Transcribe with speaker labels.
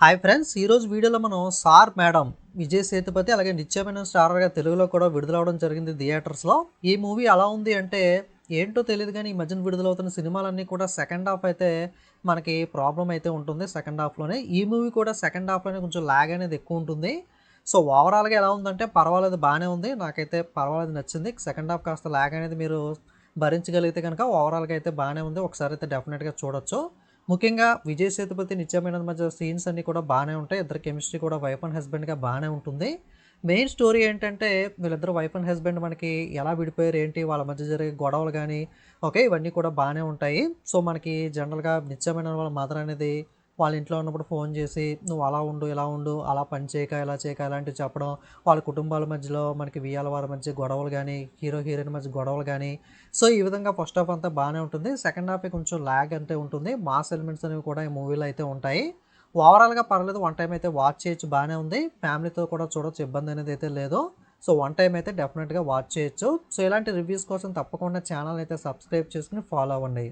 Speaker 1: Hi friends ఈరోజు వీడియోలో మనం సార్ మేడం విజయ్ సేతుపతి అలాగే నిత్యమైన స్టారర్గా తెలుగులో కూడా విడుదలవడం జరిగింది థియేటర్స్లో. ఈ మూవీ ఎలా ఉంది అంటే ఏంటో తెలియదు కానీ ఈ మధ్యన విడుదలవుతున్న సినిమాలన్నీ కూడా సెకండ్ హాఫ్ అయితే మనకి ప్రాబ్లం అయితే ఉంటుంది సెకండ్ హాఫ్లోనే. ఈ మూవీ కూడా సెకండ్ హాఫ్లోనే కొంచెం లాగ్ అనేది ఎక్కువ ఉంటుంది. సో ఓవరాల్గా ఎలా ఉందంటే పర్వాలేదు బాగానే ఉంది. నాకైతే పర్వాలేదు నచ్చింది. సెకండ్ హాఫ్ కాస్త లాగ్ అనేది మీరు భరించగలిగితే కనుక ఓవరాల్గా అయితే బాగానే ఉంది. ఒకసారి అయితే డెఫినెట్గా చూడొచ్చు. ముఖ్యంగా విజయ్ సేతుపతి నిత్యమైన మధ్య సీన్స్ అన్నీ కూడా బాగానే ఉంటాయి. ఇద్దరు కెమిస్ట్రీ కూడా వైఫ్ అండ్ హస్బెండ్గా బాగానే ఉంటుంది. మెయిన్ స్టోరీ ఏంటంటే వీళ్ళిద్దరు వైఫ్ అండ్ హస్బెండ్ మనకి ఎలా విడిపోయారు ఏంటి? వాళ్ళ మధ్య జరిగే గొడవలు కానీ ఓకే ఇవన్నీ కూడా బాగానే ఉంటాయి. సో మనకి జనరల్గా నిత్యమైన వాళ్ళ మదర్ అనేది వాళ్ళ ఇంట్లో ఉన్నప్పుడు ఫోన్ చేసి నువ్వు అలా ఉండు ఇలా ఉండు అలా పని చేయక ఇలా చేయక ఇలాంటివి చెప్పడం. వాళ్ళ కుటుంబాల మధ్యలో మనకి వియాల వారి మధ్య గొడవలు కానీ హీరో హీరోయిన్ మధ్య గొడవలు కానీ సో ఈ విధంగా ఫస్ట్ హాఫ్ అంతా బాగానే ఉంటుంది. సెకండ్ హాఫ్ కొంచెం ల్యాగ్ అంటే ఉంటుంది. మాస్ ఎలిమెంట్స్ అనేవి కూడా ఈ మూవీలో అయితే ఉంటాయి. ఓవరాల్గా పర్లేదు వన్ టైం అయితే వాచ్ చేయొచ్చు బాగానే ఉంది. ఫ్యామిలీతో కూడా చూడొచ్చు ఇబ్బంది అనేది అయితే లేదు. సో వన్ టైం అయితే డెఫినెట్గా వాచ్ చేయొచ్చు. సో ఇలాంటి రివ్యూస్ కోసం తప్పకుండా ఛానల్ అయితే సబ్స్క్రైబ్ చేసుకుని ఫాలో అవ్వండి.